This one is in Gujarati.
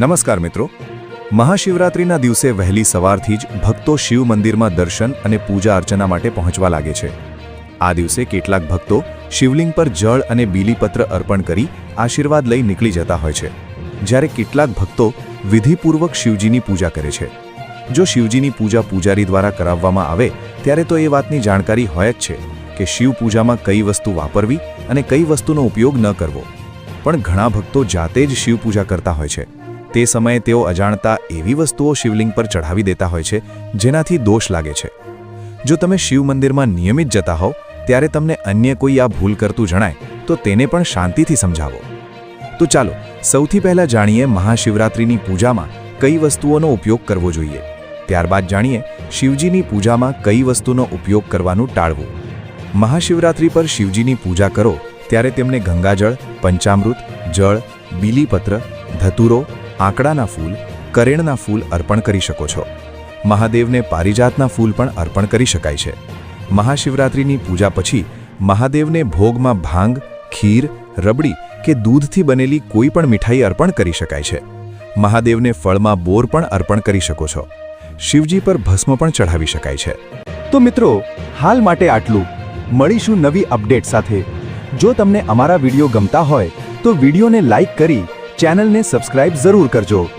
નમસ્કાર મિત્રો. મહાશિવરાત્રિના દિવસે વહેલી સવારથી જ ભક્તો શિવ મંદિરમાં દર્શન અને પૂજા અર્ચના માટે પહોંચવા લાગે છે. આ દિવસે કેટલાક ભક્તો શિવલિંગ પર જળ અને બીલીપત્ર અર્પણ કરી આશીર્વાદ લઈ નીકળી જતા હોય છે. જ્યારે કેટલાક ભક્તો વિધિપૂર્વક શિવજીની પૂજા કરે છે. જો શિવજીની પૂજા પૂજારી દ્વારા કરાવવામાં આવે, ત્યારે તો એ વાતની જાણકારી હોય જ છે કે શિવ પૂજામાં કઈ વસ્તુ વાપરવી અને કઈ વસ્તુનો ઉપયોગ ન કરવો. પણ ઘણા ભક્તો જાતે જ શિવ પૂજા કરતા હોય છે. તે સમયે તેઓ અજાણતા એવી વસ્તુઓ શિવલિંગ પર ચઢાવી દેતા હોય છે, જેનાથી દોષ લાગે છે. જો તમે શિવ મંદિરમાં નિયમિત જતા હોવ, ત્યારે તમને અન્ય કોઈ આ ભૂલ કરતું જણાય, તો તેને પણ શાંતિથી સમજાવો. તો ચાલો, સૌથી પહેલા જાણીએ મહાશિવરાત્રિની પૂજામાં કઈ વસ્તુઓનો ઉપયોગ કરવો જોઈએ. ત્યારબાદ જાણીએ શિવજીની પૂજામાં કઈ વસ્તુનો ઉપયોગ કરવાનું ટાળવું. મહાશિવરાત્રિ પર શિવજીની પૂજા કરો, ત્યારે તેમને ગંગાજળ, પંચામૃત, જળ, બીલીપત્ર, ધતુરો આંકડાના ફૂલ, કરેણના ફૂલ અર્પણ કરી શકો છો. મહાદેવને પારિજાતના ફૂલ પણ અર્પણ કરી શકાય છે. મહાશિવરાત્રિની પૂજા પછી મહાદેવને ભોગમાં ભાંગ, ખીર, રબડી કે દૂધથી બનેલી કોઈ પણ મીઠાઈ અર્પણ કરી શકાય છે. મહાદેવને ફળમાં બોર પણ અર્પણ કરી શકો છો. શિવજી પર ભસ્મ પણ ચઢાવી શકાય છે. તો મિત્રો, હાલ માટે આટલું. મળીશું નવી અપડેટ સાથે. જો તમને અમારા વીડિયો ગમતા હોય, તો વિડીયોને લાઈક કરી ચેનલને સબસ્ક્રાઇબ જરૂર કરજો.